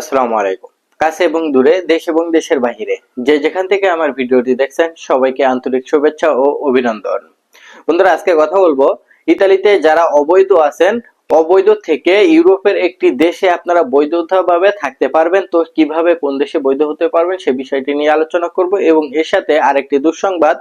আসসালামু আলাইকুম। কাছে এবং দূরে, দেশ এবং দেশের বাহিরে, যে যেখান থেকে আমার ভিডিওটি দেখছেন, সবাইকে আন্তরিক শুভেচ্ছা ও অভিনন্দন। বন্ধুরা, আজকে কথা বলব ইতালিতে যারা অবৈধ আছেন, অবৈধ থেকে ইউরোপের একটি দেশে আপনারা বৈধভাবে থাকতে পারবেন। তো কীভাবে কোন দেশে বৈধ হতে পারবেন, সে বিষয়টি নিয়ে আলোচনা করব এবং এর সাথে আরেকটি দুঃসংবাদ,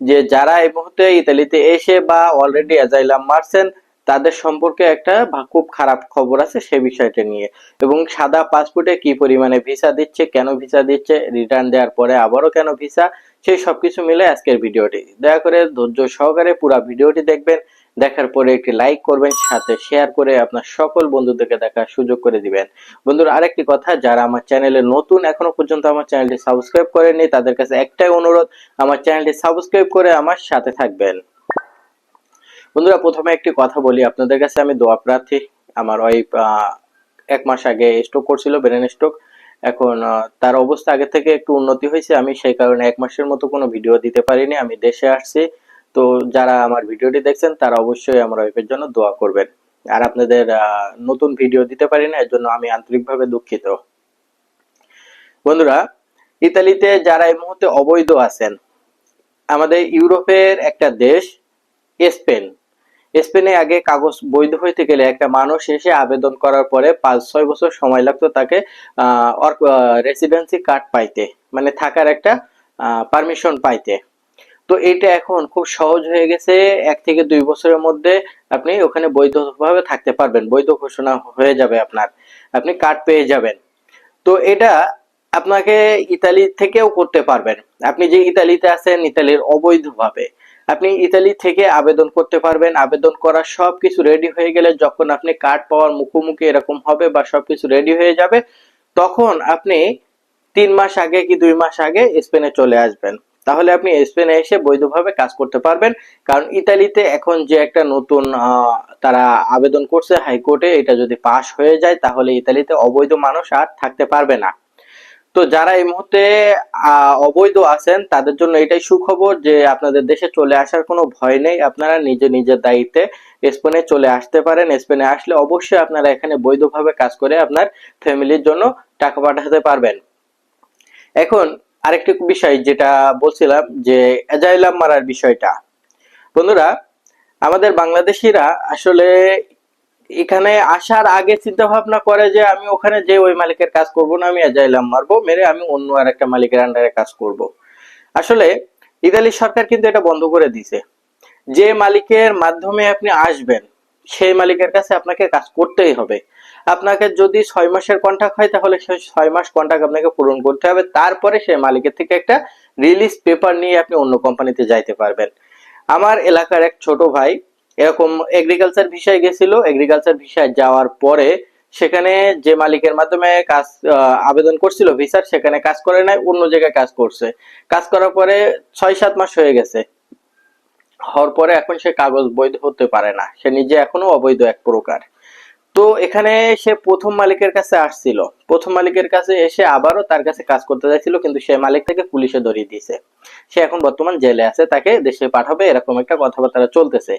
যে যারা এই মুহূর্তে ইতালিতে এসে বা অলরেডি অ্যাজাইলাম মারছেন তাদের সম্পর্কে একটা খুব খারাপ খবর আছে সে বিষয়টা নিয়ে। এবং সাদা পাসপোর্টে কি পরিমাণে ভিসা দিচ্ছে, কেন ভিসা দিচ্ছে রিটার্ন দেওয়ার পরে আবারও কেন ভিসা সেই সবকিছু মিলে আজকের ভিডিওটি। দয়া করে ধৈর্য সহকারে পুরো ভিডিওটি দেখবেন, দেখার পরে একটি লাইক করবেন, সাথে শেয়ার করে আপনার সকল বন্ধুদেরকে দেখার সুযোগ করে দিবেন। বন্ধুরা, আরেকটি কথা, যারা আমার চ্যানেলে নতুন, এখনও পর্যন্ত আমার চ্যানেলটি সাবস্ক্রাইব করেননি, তাদের কাছে একটাই অনুরোধ, আমার চ্যানেলটি সাবস্ক্রাইব করে আমার সাথে থাকবেন। বন্ধুরা, প্রথমে একটি কথা বলি। আপনাদের কাছে আমি দোয়া প্রার্থী। আমার ওয়াইফ এক মাস আগে স্ট্রোক করছিল ব্রেন স্ট্রোক এখন তার অবস্থা আগে থেকে একটু উন্নতি হয়েছে। আমি সেই কারণে এক মাসের মতো কোনো ভিডিও দিতে পারিনি। আমি দেশে আসছি। তো যারা আমার ভিডিওটি দেখছেন, তারা অবশ্যই আমার ওয়াইফের জন্য দোয়া করবেন। আর আপনাদের নতুন ভিডিও দিতে পারি না এর জন্য আমি আন্তরিকভাবে দুঃখিত। বন্ধুরা, ইতালিতে যারা এই মুহূর্তে অবৈধ আছেন, আমাদের ইউরোপের একটা দেশ, স্পেন। স্পেনে আগে কাগজ বৈধ হইতে গেলে একটা মানুষ এসে আবেদন করার পরে পাঁচ, ছয় বছর সময় লাগতো তাকে রেসিডেন্সি কার্ড পাইতে মানে থাকার একটা পারমিশন পাইতে। তো এটা এখন খুব সহজ হয়ে গেছে। এক থেকে দুই বছরের মধ্যে আপনি ওখানে বৈধভাবে থাকতে পারবেন। বৈধ ঘোষণা হয়ে যাবে আপনার। আপনি কার্ড পেয়ে যাবেন। তো এটা আপনাকে ইতালি থেকেও করতে পারবেন। আপনি যে ইতালিতে আছেন, ইতালির অবৈধভাবে। আপনি ইতালি থেকে আবেদন করতে পারবেন। আবেদন করার সবকিছু রেডি হয়ে গেলে যখন আপনি কার্ড পাওয়ার মুখোমুখি এরকম হবে বা সবকিছু রেডি হয়ে যাবে, তখন আপনি তিন মাস আগে কি দুই মাস আগে স্পেনে চলে আসবেন। তাহলে আপনি স্পেনে এসে বৈধভাবে কাজ করতে পারবেন। কারণ ইতালিতে এখন যে একটা নতুন তারা আবেদন করছে হাইকোর্টে, এটা যদি পাশ হয়ে যায়, তাহলে ইতালিতে অবৈধ মানুষ আর থাকতে পারবে না। তো যারা এই মুহূর্তে অবৈধ আছেন, তাদের জন্য এটাই সুখবর যে আপনাদের দেশে চলে আসার কোনো ভয় নেই। আপনারা নিজে নিজের দায়িত্বে স্পেনে চলে আসতে পারেন। স্পেনে আসলে অবশ্যই আপনারা এখানে বৈধভাবে কাজ করে আপনার ফ্যামিলির জন্য টাকা পাঠাতে পারবেন। এখন আরেকটি বিষয় যেটা বলছিলাম যে এজাইলাম মারার বিষয়টা। বন্ধুরা, আমাদের বাংলাদেশিরা আসলে এখানে আসার আগে চিন্তা ভাবনা করে যে আমি ওখানে যে ওই মালিকের কাজ করব না, আমি এজাইলাম মারবো, মেরে আমি অন্য আর একটা মালিকের আন্ডারে কাজ করব। আসলে ইতালি সরকার কিন্তু এটা বন্ধ করে দিছে যে মালিকের মাধ্যমে আপনি আসবেন, সেই মালিকের কাছে আপনাকে কাজ করতেই হবে। আপনাকে যদি ছয় মাসের কন্ট্রাক্ট হয়, তাহলে সেই ছয় মাস কন্ট্রাক্ট আপনাকে পূরণ করতে হবে। তারপরে সেই মালিকের থেকে একটা রিলিজ পেপার নিয়ে আপনি অন্য কোম্পানিতে যাইতে পারবেন। আমার এলাকার এক ছোট ভাই এরকম এগ্রিকালচার ভিসায় গেছিল এগ্রিকালচার ভিসায় যাওয়ার পরে সেখানে যে মালিকের মাধ্যমে কাজ আবেদন করছিল ভিসার সেখানে কাজ করে নাই, অন্য জায়গায় কাজ করছে। কাজ করার পরে ছয় সাত মাস হয়ে গেছে। হওয়ার পরে এখন সে কাগজ বৈধ হতে পারে না। সে নিজে এখনও অবৈধ এক প্রকার। তো এখানে সে প্রথম মালিকের কাছে আসছিল। প্রথম মালিকের কাছে এসে আবারও তার কাছে কাজ করতে চাইছিল, কিন্তু সে মালিক থেকে পুলিশে ধরিয়ে দিয়েছে। সে এখন বর্তমান জেলে আছে, তাকে দেশে পাঠাবে, এরকম একটা কথাবার্তা চলতেছে।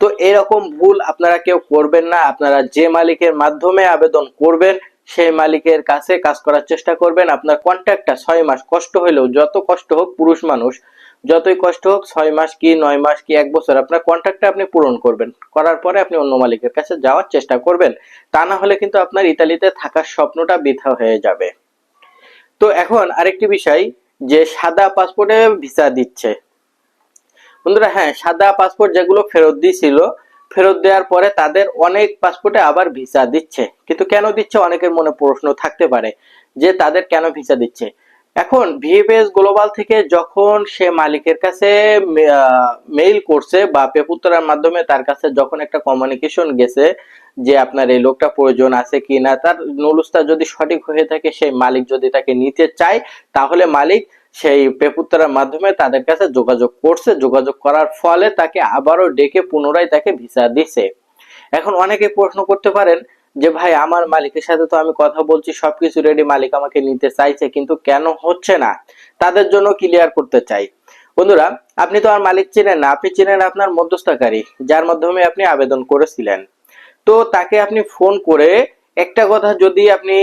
তো এরকম ভুল আপনারা কেউ করবেন না। আপনারা যে মালিকের মাধ্যমে আবেদন করবেন, সেই মালিকের কাছে কাজ করার চেষ্টা করবেন। আপনার কন্ট্রাক্টটা ছয় মাস কষ্ট হইলেও যত কষ্ট হোক পুরুষ মানুষ, যতই কষ্ট হোক ছয় মাস কি, নয় মাস কি, এক বছর আপনার কন্ট্রাক্টটা আপনি পূরণ করবেন। করার পরে আপনি অন্য মালিকের কাছে যাওয়ার চেষ্টা করবেন। তা না হলে কিন্তু আপনার ইতালিতে থাকার স্বপ্নটা বৃথা হয়ে যাবে। তো এখন আরেকটি বিষয়, যে সাদা পাসপোর্টে ভিসা দিচ্ছে। বন্ধুরা হ্যাঁ সাদা পাসপোর্ট যেগুলো ফেরত দিয়েছিল, ফেরত দেওয়ার পরে তাদের অনেক পাসপোর্টে আবার ভিসা দিচ্ছে। কিন্তু কেন দিচ্ছে? অনেকের মনে প্রশ্ন থাকতে পারে যে তাদের কেন ভিসা দিচ্ছে? এখন ভিএফএস গ্লোবাল থেকে যখন সে মালিকের কাছে মেইল করছে বা পেপুত্রার মাধ্যমে তার কাছে যখন একটা কমিউনিকেশন গেছে যে আপনার এই লোকটা প্রয়োজন আছে কি না তার নুলুস্তা যদি সঠিক হয়ে থাকে সেই মালিক যদি তাকে নিতে চায়, তাহলে মালিক সেই পেপুত্রার মাধ্যমে তাদের কাছে যোগাযোগ করছে। যোগাযোগ করার ফলে তাকে আবারও ডেকে পুনরায় তাকে ভিসা দিছে। এখন অনেকে প্রশ্ন করতে পারেন যে, ভাই, আমার মালিকের সাথে তো আমি কথা বলছি, সবকিছু রেডি মালিক আমাকে নিতে চাইছে, কিন্তু কেন হচ্ছে না? তাদের জন্য ক্লিয়ার করতে চাই। বন্ধুরা, আপনি তো আর মালিক চেনেন না, আপনি চেনেন আপনার মধ্যস্থকারী, যার মাধ্যমে আপনি আবেদন করেছিলেন। তো তাকে আপনি ফোন করে একটা কথা যদি আপনি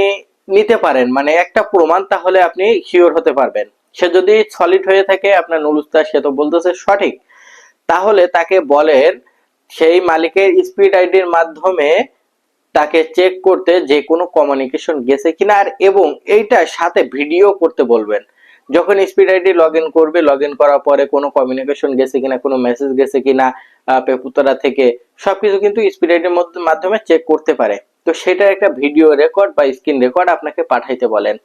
নিতে পারেন মানে একটা প্রমাণ, তাহলে আপনি শিওর হতে পারবেন। সে যদি সলিড হয়ে থাকে, আপনার নুলুস্তা, সে তো বলতেছে সঠিক। তাহলে তাকে বলেন, সেই মালিকের স্পিড আইডির মাধ্যমে তাকে চেক করতে যে কোনো কমিউনিকেশন গেছে কিনা। আর এবং এইটার সাথে ভিডিও করতে বলবেন। যখন স্পিড আইডি লগ ইন করবে লগ ইন করার পরে কোনো কমিউনিকেশন গেছে কিনা, কোনো মেসেজ গেছে কিনা পেপুতরা থেকে, সবকিছু কিন্তু স্পিড আইডির মাধ্যমে চেক করতে পারে। তো সেটার একটা ভিডিও রেকর্ড বা স্ক্রিন রেকর্ড আপনাকে পাঠাইতে বলেন।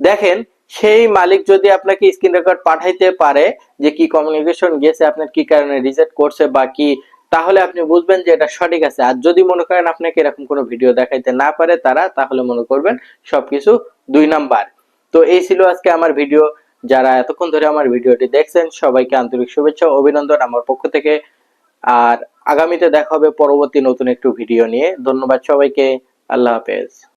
দেখেন সেই মালিক যদি আপনাকে স্ক্রিন রেকর্ড পাঠাইতে পারে যে কি কমিউনিকেশন গেছে আপনার কি কারণে রিজেক্ট করছে বা কি, তাহলে আপনি বুঝবেন যে এটা সঠিক আছে। আর যদি মনে করেন আপনাকে এরকম কোনো ভিডিও দেখাইতে না পারে তারা, তাহলে মনে করবেন সবকিছু দুই নাম্বার। তো এই ছিল আজকে আমার ভিডিও যারা এতক্ষণ ধরে আমার ভিডিওটি দেখছেন, সবাইকে আন্তরিক শুভেচ্ছা অভিনন্দন আমার পক্ষ থেকে। আর আগামীতে দেখা হবে পরবর্তী নতুন একটু ভিডিও নিয়ে। ধন্যবাদ সবাইকে। আল্লাহ হাফেজ।